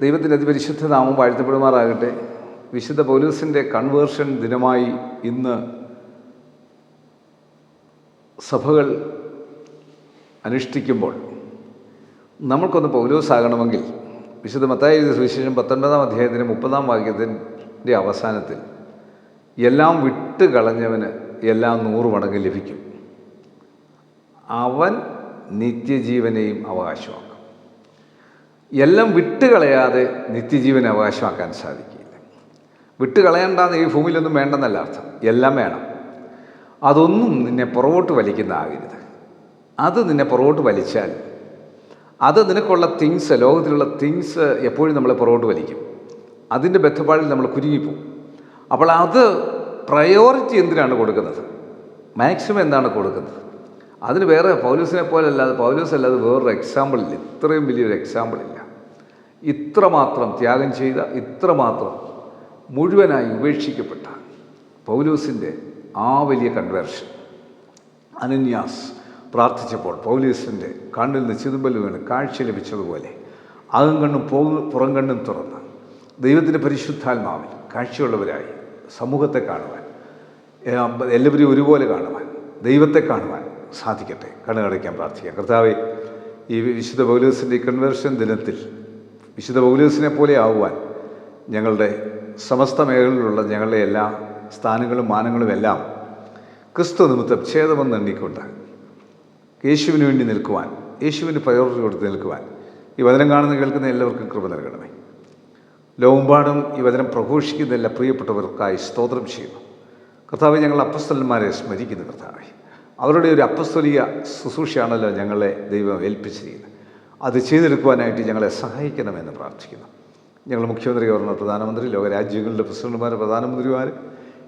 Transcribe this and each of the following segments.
ദൈവത്തിന്റെ അതിപരിശുദ്ധ നാമം വാഴ്ത്തപ്പെടുമാറാകട്ടെ. വിശുദ്ധ പൗലൂസിന്റെ കൺവേർഷൻ ദിനമായി ഇന്ന് സഭകൾ അനുഷ്ഠിക്കുമ്പോൾ നമ്മൾക്കൊന്ന് പൗലൂസ് ആകണമെങ്കിൽ വിശുദ്ധ മത്തായി സുവിശേഷം പത്തൊൻപതാം അധ്യായത്തിന്റെ മുപ്പതാം വാക്യത്തിന്റെ അവസാനത്തിൽ എല്ലാം വിട്ട് കളഞ്ഞവന് എല്ലാം നൂറ് മടങ്ങ് ലഭിക്കും. അവൻ നിത്യജീവനെയും അവകാശമാക്കും. എല്ലാം വിട്ടുകളയാതെ നിത്യജീവൻ അവകാശമാക്കാൻ സാധിക്കില്ല. വിട്ടുകളയണ്ടെന്ന് ഈ ഭൂമിയിലൊന്നും വേണ്ടെന്നല്ല അർത്ഥം. എല്ലാം വേണം. അതൊന്നും നിന്നെ പുറകോട്ട് വലിക്കുന്നതാകരുത് അത് നിന്നെ പുറകോട്ട് വലിച്ചാൽ അത് നിനക്കുള്ള തിങ്സ് ലോകത്തിലുള്ള തിങ്സ് എപ്പോഴും നമ്മളെ പുറകോട്ട് വലിക്കും. അതിന്റെ ബന്ധപ്പാടിൽ നമ്മൾ കുരുങ്ങിപ്പോവും. അപ്പോൾ അത് പ്രയോറിറ്റി എന്തിനാണ് കൊടുക്കുന്നത്? മാക്സിമം എന്താണ് കൊടുക്കുന്നത്? അതിന് വേറെ പൗലൂസിനെ പോലെ അല്ലാതെ പൗലൂസ് അല്ലാതെ വേറൊരു എക്സാമ്പിൾ ഇല്ല. ഇത്രയും വലിയൊരു എക്സാമ്പിൾ ഇല്ല. ഇത്രമാത്രം ത്യാഗം ചെയ്ത ഇത്രമാത്രം മുഴുവനായി ഉപേക്ഷിക്കപ്പെട്ട പൗലൂസിന്റെ ആ വലിയ കൺവേർഷൻ അനന്യാസ് പ്രാർത്ഥിച്ചപ്പോൾ പൗലീസിന്റെ കണ്ണിൽ നിന്ന് ചിതുമ്പൽ വീണ് കാഴ്ച ലഭിച്ചതുപോലെ അകം കണ്ണും പുറം കണ്ണും തുറന്ന് ദൈവത്തിന്റെ പരിശുദ്ധാത്മാവിൽ കാഴ്ചയുള്ളവരായി സമൂഹത്തെ കാണുവാൻ എല്ലാവരെയും ഒരുപോലെ കാണുവാൻ ദൈവത്തെ കാണുവാൻ സാധിക്കട്ടെ. കണ്ണുകടയ്ക്കാൻ പ്രാർത്ഥിക്കാം. കർത്താവെ ഈ വിശുദ്ധ പൗലൂസിന്റെ കൺവേർഷൻ ദിനത്തിൽ വിശുദ്ധ പൗലീസിനെ പോലെ ആവുവാൻ ഞങ്ങളുടെ സമസ്ത മേഖലയിലുള്ള ഞങ്ങളുടെ എല്ലാ സ്ഥാനങ്ങളും മാനങ്ങളും എല്ലാം ക്രിസ്തു നിമിത്തം ഛേദമെന്ന് എണ്ണിക്കൊണ്ട് യേശുവിന് വേണ്ടി നിൽക്കുവാൻ യേശുവിന് പ്രയോറിറ്റി കൊടുത്ത് നിൽക്കുവാൻ ഈ വചനം കാണുന്ന കേൾക്കുന്ന എല്ലാവർക്കും കൃപ നൽകണമേ. ലോകമ്പാടും ഈ വചനം പ്രഘോഷിക്കുന്ന എല്ലാ പ്രിയപ്പെട്ടവർക്കായി സ്തോത്രം ചെയ്യുന്നു. കർത്താവ് ഞങ്ങൾ അപ്പസ്തലന്മാരെ സ്മരിക്കുന്നു കർത്താവെ. അവരുടെ ഒരു അപ്പസ്തോലിക ശുശ്രൂഷയാണല്ലോ ഞങ്ങളെ ദൈവം ഏൽപ്പിച്ചിരിക്കുന്നത്. അത് ചെയ്തെടുക്കുവാനായിട്ട് ഞങ്ങളെ സഹായിക്കണമെന്ന് പ്രാർത്ഥിക്കുന്നു. ഞങ്ങൾ മുഖ്യമന്ത്രി ഗവർണർ പ്രധാനമന്ത്രി ലോകരാജ്യങ്ങളുടെ പ്രസിഡന്റുമാർ പ്രധാനമന്ത്രിമാർ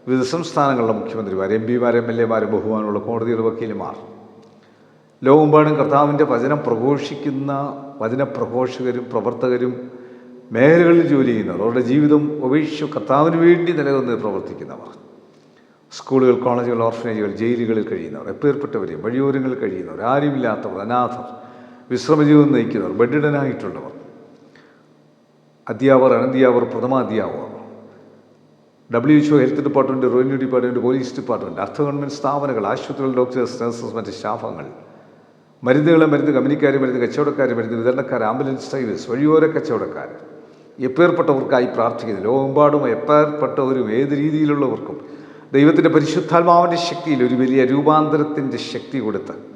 വിവിധ സംസ്ഥാനങ്ങളിലെ മുഖ്യമന്ത്രിമാർ എം പിമാർ എം എൽ എമാർ ബഹുമാനമുള്ള കോടതിയുടെ വക്കീലുമാർ. ലോകമെമ്പാടും കർത്താവിന്റെ വചനം പ്രഘോഷിക്കുന്ന വചനപ്രഘോഷകരും പ്രവർത്തകരും മേഖലകളിൽ ജോലി ചെയ്യുന്നവർ അവരുടെ ജീവിതം ഉപേക്ഷിച്ച് കർത്താവിന് വേണ്ടി നിലനിന്ന് പ്രവർത്തിക്കുന്നവർ. സ്കൂളുകൾ കോളേജുകൾ ഓർഫനേജുകൾ ജയിലുകളിൽ കഴിയുന്നവർ എപ്പേർപ്പെട്ടവരെയും വഴിയോരങ്ങളിൽ കഴിയുന്നവർ ആരുമില്ലാത്തവർ അനാഥർ വിശ്രമജീവിതം നയിക്കുന്നവർ ബെഡിഡനായിട്ടുള്ളവർ അധ്യാപകർ അനന്തിയാവർ പ്രഥമ അധ്യാപകർ. W H O health department revenue department police department അർത്ഥ ഗവൺമെന്റ് സ്ഥാപനങ്ങൾ ആശുപത്രികൾ ഡോക്ടേഴ്സ് നഴ്സസ് മറ്റ് സ്റ്റാഫങ്ങൾ മരുന്നുകളെ മരുന്ന് കമ്പനിക്കാർ മരുന്ന് കച്ചവടക്കാർ മരുന്ന് വിതരണക്കാർ ആംബുലൻസ് ഡ്രൈവേഴ്സ് വഴിയോര കച്ചവടക്കാർ. എപ്പേർപ്പെട്ടവർക്കായി പ്രാർത്ഥിക്കുന്നു. ലോകമെമ്പാടും എപ്പേർപ്പെട്ടവരും ഏത് രീതിയിലുള്ളവർക്കും ദൈവത്തിന്റെ പരിശുദ്ധാത്മാവിന്റെ ശക്തിയിൽ ഒരു വലിയ രൂപാന്തരത്തിന്റെ ശക്തി കൊടുത്ത്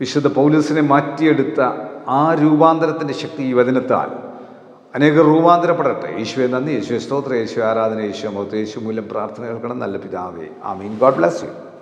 വിശുദ്ധ പൗലൂസിനെ മാറ്റിയെടുത്ത ആ രൂപാന്തരത്തിന്റെ ശക്തി ഈ വചനത്താൽ അനേകർ രൂപാന്തരപ്പെടട്ടെ. യേശുവെ നന്ദി. യേശുവെ സ്തോത്ര. യേശു ആരാധന. യേശു മുഖത്ത് യേശു മൂലം പ്രാർത്ഥന കേൾക്കണം. നല്ല പിതാവേ. ആ മീൻ ഗോഡ് ബ്ലസ് യു.